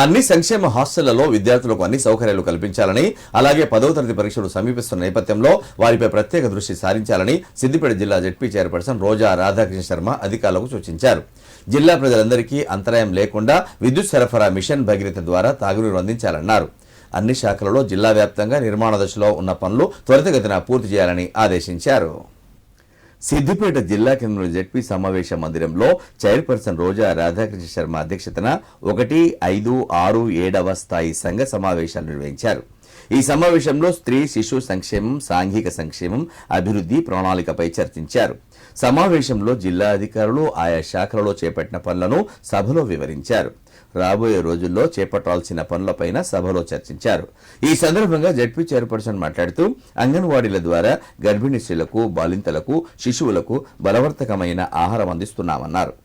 అన్ని సంక్షేమ హాస్టళ్ళలో విద్యార్థులకు అన్ని సౌకర్యాలు కల్పించాలని అలాగే పదవ తరగతి పరీక్షలు సమీపిస్తున్న నేపథ్యంలో వారిపై ప్రత్యేక దృష్టి సారించాలని సిద్దిపేట జిల్లా జడ్పీ చైర్పర్సన్ రోజా రాధాకృష్ణ శర్మ అధికారులకు సూచించారు. జిల్లా ప్రజలందరికీ అంతరాయం లేకుండా విద్యుత్ సరఫరా మిషన్ భగీరథ ద్వారా తాగునీరు అందించాలన్నారు. అన్ని శాఖలలో జిల్లా వ్యాప్తంగా నిర్మాణ దశలో ఉన్న పనులు త్వరితగతిన పూర్తి చేయాలని ఆదేశించారు. సిద్దిపేట జిల్లా కేంద్రంలో జడ్పీ సమావేశ మందిరంలో చైర్పర్సన్ రోజా రాధాకృష్ణ శర్మ అధ్యక్షతన ఒకటి ఐదు ఆరు ఏడవ స్థాయి సంఘ సమావేశాలు నిర్వహించారు. ఈ సమావేశంలో స్త్రీ శిశు సంక్షేమం సాంఘిక సంక్షేమం అభివృద్ధి ప్రణాళికపై చర్చించారు. సమావేశంలో జిల్లా అధికారులు ఆయా శాఖలలో చేపట్టిన పనులను సభలో వివరించారు. రాబోయే రోజుల్లో చేపట్టాల్సిన పనులపైన సభలో చర్చించారు. ఈ సందర్భంగా జడ్పీ చైర్పర్సన్ మాట్లాడుతూ అంగన్వాడీల ద్వారా గర్భిణీ స్త్రీలకు బాలింతలకు శిశువులకు బలవర్తకమైన ఆహారం అందిస్తున్నామన్నారు.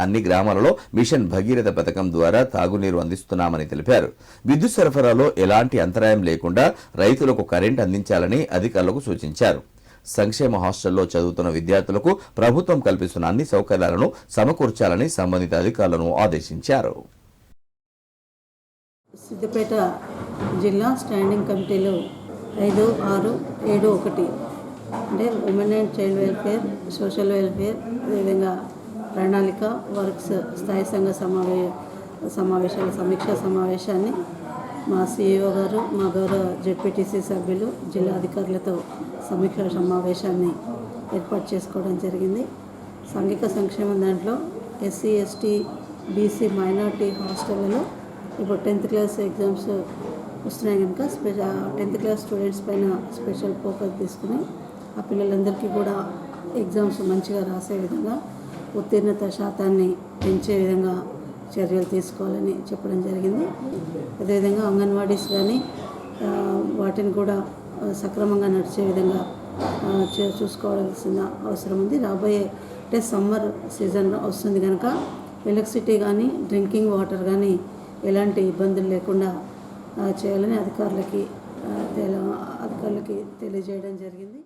అన్ని గ్రామాలలో మిషన్ భగీరథ పథకం ద్వారా తాగునీరు అందిస్తున్నామని తెలిపారు. విద్యుత్ సరఫరాలో ఎలాంటి అంతరాయం లేకుండా రైతులకు కరెంట్ అందించాలని అధికారులకు సూచించారు. సంక్షేమ హాస్టల్లో చదువుతున్న విద్యార్థులకు ప్రభుత్వం కల్పిస్తున్న అన్ని సౌకర్యాలను సమకూర్చాలని సంబంధిత అధికారులను ఆదేశించారు. సిద్దిపేట జిల్లా స్టాండింగ్ కమిటీలో ఐదు ఆరు ఏడు ఒకటి. అంటే women and child welfare social welfare అదేవిధంగా ప్రణాళిక వర్క్స్ స్థాయి సంఘ సమావే సమావేశాల సమీక్షా సమావేశాన్ని మా సిఇఓ గారు మా గౌరవ జెడ్పీటీసీ సభ్యులు జిల్లా అధికారులతో సమీక్ష సమావేశాన్ని ఏర్పాటు చేసుకోవడం జరిగింది. సాంఘిక సంక్షేమం దాంట్లో ఎస్సీ ఎస్టీ బీసీ మైనార్టీ హాస్టళ్ళలో ఇప్పుడు టెన్త్ క్లాస్ ఎగ్జామ్స్ వస్తున్నాయి కనుక స్పెషల్ టెన్త్ క్లాస్ స్టూడెంట్స్ పైన స్పెషల్ ఫోకస్ తీసుకుని ఆ పిల్లలందరికీ కూడా ఎగ్జామ్స్ మంచిగా రాసే విధంగా ఉత్తీర్ణత శాతాన్ని పెంచే విధంగా చర్యలు తీసుకోవాలని చెప్పడం జరిగింది. అదేవిధంగా అంగన్వాడీస్ కానీ వాటిని కూడా సక్రమంగా నడిచే విధంగా చూసుకోవాల్సిన అవసరం ఉంది. రాబోయే అంటే సమ్మర్ సీజన్ వస్తుంది కనుక ఎలక్ట్రిసిటీ కానీ డ్రింకింగ్ వాటర్ కానీ ఎలాంటి ఇబ్బందులు లేకుండా చేయాలని అధికారులకి అధికారులకి తెలియజేయడం జరిగింది.